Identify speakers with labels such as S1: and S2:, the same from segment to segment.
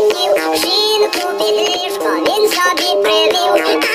S1: Ai, eu și nu pot fi liftă, din sabie preliu. Ai,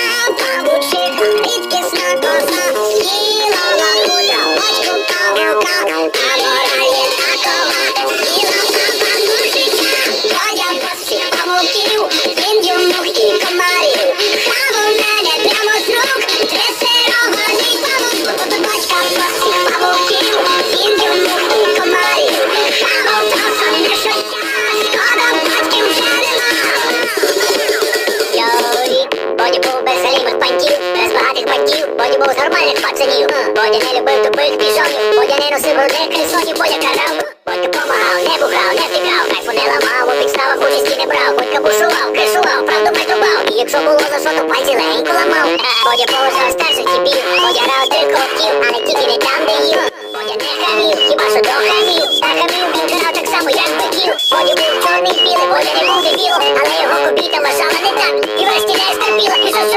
S1: Бодя був з нормальних пацанів. Бодя не любив тупих пішонів, Бодя не носив грудних кресонів, Бодя карав. Бодька помагав, не бухав, не втікав, кайфу не ламав, у підставах участі не брав, Бодька бушував, кришував, правду метубав, і якщо було за що, то пальці легенько ламав. Бодя поважав старших типів, Бодя грав три копків, але тільки не там, де їв. Бодя не хамів, хіба що до хамів, та хамів він грав так само, як биків. Бодя був чорний білий, Бодя не був дебілом, але його кобіта вважала не так, і врешті не стерпіла, і що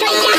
S1: 就一